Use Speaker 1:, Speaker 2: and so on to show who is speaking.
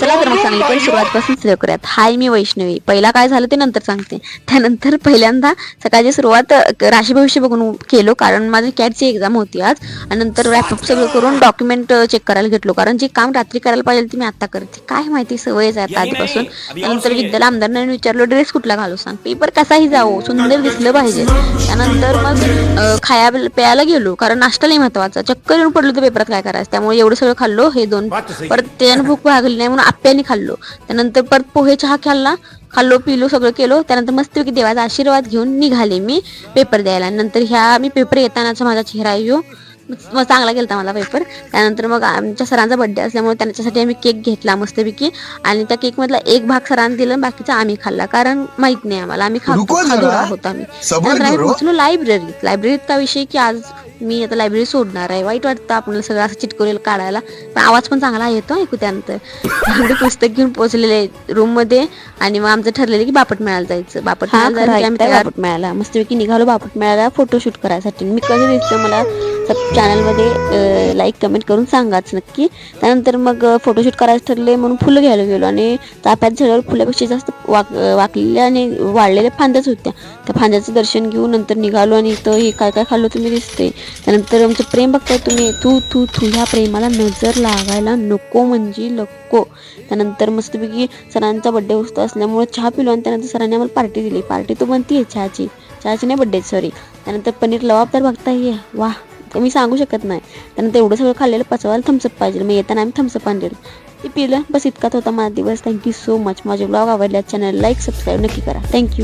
Speaker 1: चला तर मग पण सुरुवातपासून सुरू करूयात. हाय मी वैष्णवी. पहिला काय झालं ते नंतर सांगते. त्यानंतर पहिल्यांदा सकाळची सुरुवात राशी भविष्य बघून केलो कारण माझी कॅटची एक्झाम होती आज. आणि नंतर रॅपअप सगळं करून डॉक्युमेंट चेक करायला घेतलो. कारण जे काम रात्री करायला पाहिजे ते मी आता करते. काय माहिती सवयच आहे आता आधीपासून. त्यानंतर विद्याला आमदारांना विचारलो ड्रेस कुठला घालू सांग? पेपर कसाही जावो? सुंदर दिसलं पाहिजे. त्यानंतर मग खाया प्यायला गेलो. कारण नाश्ता लई महत्त्वाचा. चक्कर येऊन पडलो तर पेपरात काय करायचं. त्यामुळे एवढं सगळं खाल्लो हे दोन. परत त्यानं भूक भागली नाही म्हणून आप्याने खाल्लो. त्यानंतर परत पोहे चहा खाल्ला. खाल्लो पिलो सगळं केलो. त्यानंतर मस्तपैकी देवाचा आशीर्वाद घेऊन निघाले मी पेपर द्यायला. नंतर ह्या मी पेपर येतानाचा माझा चेहरा येऊ चांगला गेलता माझा पेपर त्यानंतर मग आमच्या सरांचा बड्डे असल्यामुळे त्यांच्यासाठी आम्ही केक घेतला मस्तपैकी. आणि त्या केक मधला एक भाग सरांनी दिला बाकीचा आम्ही खाल्ला. कारण माहीत नाही आम्हाला. आम्ही खातो आहोत आम्ही. त्यानंतर आम्ही. पोहोचलो लायब्ररीत लायब्ररीत का विषय की आज मी आता लायब्ररी सोडणार आहे. वाईट वाटतं आपल्याला सगळं असं चिटकवलेलं काढायला. पण आवाज पण चांगला येतो ऐकू त्यानंतर. त्यानंतर पुस्तक घेऊन पोहोचलेले रूममध्ये. आणि मग आमचं ठरलेलं की बापट मेळायला जायचं. बापट मेळायला आम्ही बापट मेळायला मस्तपैकी निघालो बापट मेळायला फोटोशूट करायसाठी. मी कसं दिसतं मला सब चॅनलमध्ये लाईक कमेंट करून सांगाच नक्की. त्यानंतर मग फोटोशूट करायचं ठरले म्हणून फुलं घ्यायला गेलो आणि ताप्यात झाल्यावर फुलापेक्षा जास्त वाक वाकलेल्या आणि वाढलेल्या फांद्याच होत्या. त्या फांद्याचं दर्शन घेऊन नंतर निघालो आणि इथं हे काय काय खाल्लं तुम्ही दिसते त्यानंतर आमचं प्रेम बघताय तुम्ही. तू तू तू ह्या प्रेमाला नजर लागायला नको म्हणजे नको. त्यानंतर मस्तपैकी सरांचा बड्डे होत असल्यामुळे चहा पिलो आणि त्यानंतर सरांनी आम्हाला पार्टी दिली. पार्टी तो बनती आहे चहाची. चहाची नाही बड्डे सॉरी त्यानंतर पनीर लवाब तर बघताय. वा मी सांगू शकत नाही. त्यानंतर एवढं सगळं खाल्लेलं पचवायला थम्सअप पाहिजे. मग येताना आम्ही थम्सअप आणलेलं. ते पिलं बस इतकाच होता माझा दिवस. थँक्यू सो मच माझे ब्लॉग आवडल्या चॅनल लाईक सबस्क्राईब नक्की करा. Thank you